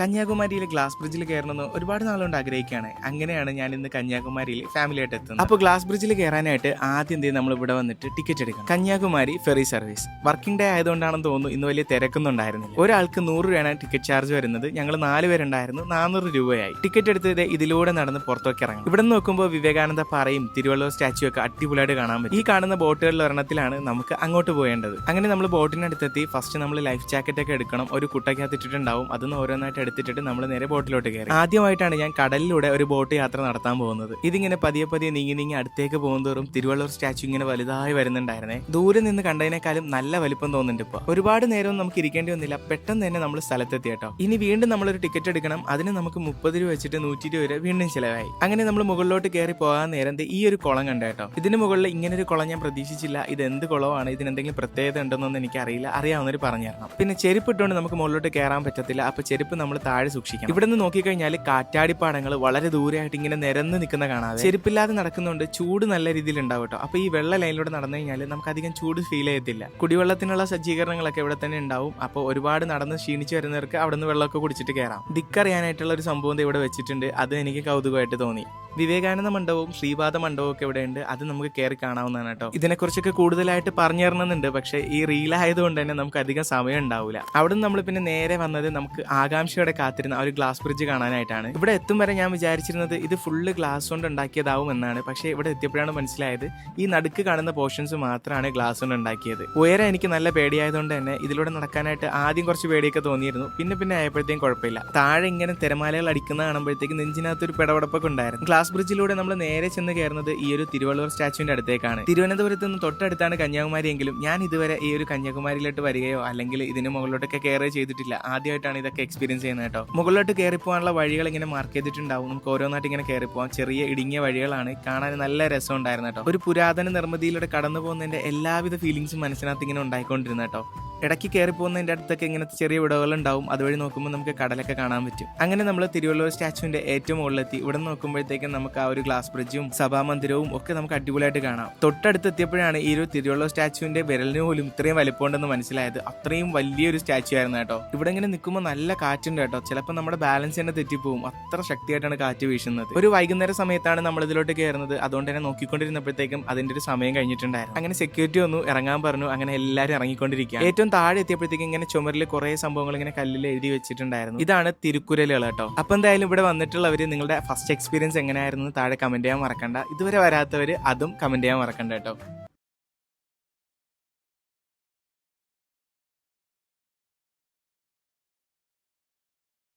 കന്യാകുമാരിയിലെ glass ബ്രിഡ്ജിൽ കയറണമെന്ന് ഒരുപാട് നാളുകൊണ്ട് ആഗ്രഹിക്കുകയാണ്. അങ്ങനെയാണ് ഞാൻ ഇന്ന് കന്യാകുമാരിയിൽ ഫാമിലി ആയിട്ട് എത്തുന്നത്. അപ്പോൾ ഗ്ലാസ് ബ്രിഡ്ജിൽ കയറാനായിട്ട് ആദ്യം എന്ത് നമ്മൾ ഇവിടെ വന്നിട്ട് ടിക്കറ്റ് എടുക്കണം. Kanyakumari ferry service working day ആയതുകൊണ്ടാണെന്ന് തോന്നുന്നു ഇന്ന് വലിയ തിരക്കൊന്നും ഒരാൾക്ക് നൂറ് രൂപയാണ് ടിക്കറ്റ് ചാർജ് വരുന്നത്. ഞങ്ങൾ നാല് പേരുണ്ടായിരുന്നു. നാനൂറ് രൂപയായി. ടിക്കറ്റ് എടുത്തത് ഇതിലൂടെ നടന്ന് പുറത്തേക്ക് ഇറങ്ങും. ഇവിടെ നോക്കുമ്പോൾ വിവേകാനന്ദ പാറയും തിരുവള്ളൂർ സ്റ്റാച്ചു ഒക്കെ അടിപൊളിയായിട്ട് കാണാൻ പറ്റും. ഈ കാണുന്ന ബോട്ടുകളിൽ ഒരെണ്ണത്തിലാണ് നമുക്ക് അങ്ങോട്ട് പോയേണ്ടത് അങ്ങനെ നമ്മൾ ബോട്ടിനടുത്തെത്തി ഫസ്റ്റ് നമ്മൾ ലൈഫ് ജാക്കറ്റ് ഒക്കെ എടുക്കണം. ഒരു കുട്ടയ്ക്കകത്ത് ഇട്ടിട്ടുണ്ടാവും. അതൊന്ന് ഓരോന്നായിട്ട് എടുത്തിട്ട് നമ്മൾ നേരെ ബോട്ടിലോട്ട് കയറി. ആദ്യമായിട്ടാണ് ഞാൻ കടലിലൂടെ ഒരു ബോട്ട് യാത്ര നടത്താൻ പോകുന്നത്. ഇതിങ്ങനെ പതിയെ പതിയെ നീങ്ങി നീങ്ങി അടുത്തേക്ക് പോകുന്നതോറും തിരുവള്ളൂർ സ്റ്റാച്ചു ഇങ്ങനെ വലുതായി വരുന്നുണ്ടായിരുന്നേ. ദൂരെ നിന്ന് കണ്ടതിനേക്കാളും നല്ല വലിപ്പം തോന്നുന്നുണ്ട് ഇപ്പോൾ ഒരുപാട് നേരം നമുക്ക് ഇരിക്കേണ്ടി വന്നില്ല. പെട്ടെന്ന് തന്നെ നമ്മൾ സ്ഥലത്തെത്തി കേട്ടോ. ഇനി വീണ്ടും നമ്മളൊരു ടിക്കറ്റ് എടുക്കണം. അതിന് നമുക്ക് മുപ്പത് രൂപ വെച്ചിട്ട് നൂറ്റി ഇരുപത് രൂപ വീണ്ടും ചിലവായി. അങ്ങനെ നമ്മൾ മുകളിലോട്ട് കയറി പോകാൻ നേരം ഈ ഒരു കുളം കണ്ട കേട്ടോ. ഇതിന് മുകളിൽ ഇങ്ങനെ ഒരു കുളം ഞാൻ പ്രതീക്ഷിച്ചില്ല. ഇത് എന്ത് കുളമാണ്? ഇതിന് എന്തെങ്കിലും പ്രത്യേകത ഉണ്ടെന്നൊന്നും എനിക്ക് അറിയില്ല അറിയാവുന്നവർ പറഞ്ഞു തരണം. പിന്നെ ചെരുപ്പ് ഇട്ടുകൊണ്ട് നമുക്ക് മുകളിലോട്ട് കയറാൻ പറ്റത്തില്ല. അപ്പൊ ചെരുപ്പ് നമ്മൾ താഴെ സൂക്ഷിക്കണം. ഇവിടെ നിന്ന് നോക്കിക്കഴിഞ്ഞാൽ കാറ്റാടിപ്പാടങ്ങൾ വളരെ ദൂരെയായിട്ട് ഇങ്ങനെ നിരന്ന് നിൽക്കുന്ന കാണാതെ ചെരുപ്പില്ലാതെ നടക്കുന്നുണ്ട് ചൂട് നല്ല രീതിയിൽ ഉണ്ടാവും കേട്ടോ അപ്പൊ ഈ വെള്ള ലൈനിലൂടെ നടന്നു കഴിഞ്ഞാൽ നമുക്ക് അധികം ചൂട് ഫീൽ ചെയ്യത്തില്ല. കുടിവെള്ളത്തിനുള്ള സജ്ജീകരണങ്ങളൊക്കെ ഇവിടെ തന്നെ ഉണ്ടാവും. അപ്പോൾ ഒരുപാട് നടന്ന് ക്ഷീണിച്ച് വരുന്നവർക്ക് അവിടെ നിന്ന് വെള്ളമൊക്കെ കുടിച്ചിട്ട് കയറാം ദിക്കറിയാനായിട്ടുള്ള ഒരു സംഭവം ഇവിടെ വെച്ചിട്ടുണ്ട്. അത് എനിക്ക് കൗതുകമായിട്ട് തോന്നി. വിവേകാനന്ദ മണ്ഡപവും ശ്രീപാദ മണ്ഡപവും ഒക്കെ ഇവിടെ ഉണ്ട് അത് നമുക്ക് കയറി കാണാവുന്നതാണ് കേട്ടോ. ഇതിനെക്കുറിച്ചൊക്കെ കൂടുതലായിട്ട് പറഞ്ഞു തരണമെന്നുണ്ട് പക്ഷേ ഈ റീൽ ആയതുകൊണ്ട് തന്നെ നമുക്ക് അധികം സമയം ഉണ്ടാവില്ല അവിടെ നമ്മൾ പിന്നെ നേരെ വന്നത് നമുക്ക് ആകാംക്ഷയോടെ കാത്തിരുന്ന ഒരു ഗ്ലാസ് ബ്രിഡ്ജ് കാണാനായിട്ടാണ്. ഇവിടെ എത്തും വരെ ഞാൻ വിചാരിച്ചിരുന്നത് ഇത് ഫുള്ള് ഗ്ലാസ് കൊണ്ട് ഉണ്ടാക്കിയതാവും എന്നാണ്. പക്ഷേ ഇവിടെ എത്തിയപ്പോഴാണ് മനസ്സിലായത് ഈ നടുക്ക് കാണുന്ന പോർഷൻസ് മാത്രമാണ് ഗ്ലാസ് കൊണ്ട് ഉണ്ടാക്കിയത്. ഉയരം എനിക്ക് നല്ല പേടിയായതുകൊണ്ട് തന്നെ ഇതിലൂടെ നടക്കാനായിട്ട് ആദ്യം കുറച്ച് പേടിയൊക്കെ തോന്നിയിരുന്നു. പിന്നെ പിന്നെ ആയപ്പോഴത്തേക്കും കുഴപ്പമില്ല. താഴെ ഇങ്ങനെ തിരമാലകൾ അടിക്കുന്ന കാണുമ്പോഴത്തേക്ക് നെഞ്ചിനകത്ത് ഒരു പിടപെടപ്പൊക്കെ ഉണ്ടായിരുന്നു. ഗ്ലാസ് ബ്രിഡ്ജിലൂടെ നമ്മൾ നേരെ ചെന്ന് കയറുന്നത് ഈ ഒരു തിരുവള്ളൂർ സ്റ്റാച്ചുവിന്റെ അടുത്തേക്കാണ്. തിരുവനന്തപുരത്ത് നിന്ന് തൊട്ടടുത്താണ് കന്യാകുമാരി എങ്കിലും ഞാൻ ഇതുവരെ ഈ ഒരു കന്യാകുമാരിയിലോട്ട് വരികയോ അല്ലെങ്കിൽ ഇതിന് മുകളിലോട്ടൊക്കെ കയറുകയോ ചെയ്തിട്ടില്ല. ആദ്യമായിട്ടാണ് ഇതൊക്കെ എക്സ്പീരിയൻസ് ചെയ്യുന്നത് കേട്ടോ. മുകളിലോട്ട് കയറി പോകാനുള്ള വഴികൾ ഇങ്ങനെ മാർക്ക് ചെയ്തിട്ടുണ്ടാവും. നമുക്ക് ഓരോന്നായിട്ട് ഇങ്ങനെ കയറി പോകാം ചെറിയ ഇടുങ്ങിയ വഴികളാണ്. കാണാൻ നല്ല രസം ഉണ്ടായിരുന്നു കേട്ടോ. ഒരു പുരാതന നിർമ്മിതിയിലൂടെ കടന്നു പോകുന്നതിന്റെ എല്ലാവിധ ഫീലിങ്സും മനസ്സിനകത്ത് ഇങ്ങനെ ഉണ്ടായിക്കൊണ്ടിരുന്ന കേട്ടോ. ഇടയ്ക്ക് കയറി പോകുന്നതിന്റെ അടുത്തൊക്കെ ഇങ്ങനത്തെ ചെറിയ വിടവുകൾ ഉണ്ടാവും അതുവഴി നോക്കുമ്പോൾ നമുക്ക് കടലൊക്കെ കാണാൻ പറ്റും. അങ്ങനെ നമ്മൾ തിരുവള്ളൂർ സ്റ്റാച്ചുവിന്റെ ഏറ്റവും മുകളിലെത്തി. ഇവിടെ നോക്കുമ്പോഴത്തേക്കും നമുക്ക് ആ ഒരു ഗ്ലാസ് ബ്രിഡ്ജും സഭാമന്ദിരവും ഒക്കെ നമുക്ക് അടിപൊളിയായിട്ട് കാണാം. തൊട്ടടുത്ത് എത്തിയപ്പോഴാണ് ഈ ഒരു തിരുവള്ളൂർ സ്റ്റാച്ചുവിന്റെ വിരലിന് പോലും ഇത്രയും വലിപ്പമുണ്ടെന്ന് മനസ്സിലായത്. അത്രയും വലിയൊരു സ്റ്റാച്ചു ആയിരുന്നു കേട്ടോ. ഇവിടെ ഇങ്ങനെ നിൽക്കുമ്പോൾ നല്ല കാറ്റുണ്ട് കേട്ടോ. ചിലപ്പോൾ നമ്മുടെ ബാലൻസ് തന്നെ തെറ്റിപ്പോവും. അത്ര ശക്തിയായിട്ടാണ് കാറ്റ് വീശുന്നത്. ഒരു വൈകുന്നേര സമയത്താണ് നമ്മൾ ഇതിലോട്ട് കയറുന്നത്. അതുകൊണ്ട് തന്നെ നോക്കിക്കൊണ്ടിരുന്നപ്പോഴത്തേക്കും അതിന്റെ ഒരു സമയം കഴിഞ്ഞിട്ടുണ്ടായിരുന്നു. അങ്ങനെ സെക്യൂരിറ്റി വന്നു ഇറങ്ങാൻ പറഞ്ഞു. അങ്ങനെ എല്ലാവരും ഇറങ്ങിക്കൊണ്ടിരിക്കുക ഏറ്റവും താഴെ എത്തിയപ്പോഴത്തേക്ക് ഇങ്ങനെ ചുമരിൽ കുറെ സംഭവങ്ങൾ ഇങ്ങനെ കല്ലിൽ എഴുതി വെച്ചിട്ടുണ്ടായിരുന്നു. ഇതാണ് തിരുക്കുരലുകൾ കേട്ടോ. അപ്പൊ എന്തായാലും ഇവിടെ വന്നിട്ടുള്ളവര് നിങ്ങളുടെ ഫസ്റ്റ് എക്സ്പീരിയൻസ് എങ്ങനെയായിരുന്നു താഴെ കമന്റ് ചെയ്യാൻ മറക്കണ്ട. ഇതുവരെ വരാത്തവര് അതും കമന്റ് ചെയ്യാൻ മറക്കണ്ട കേട്ടോ.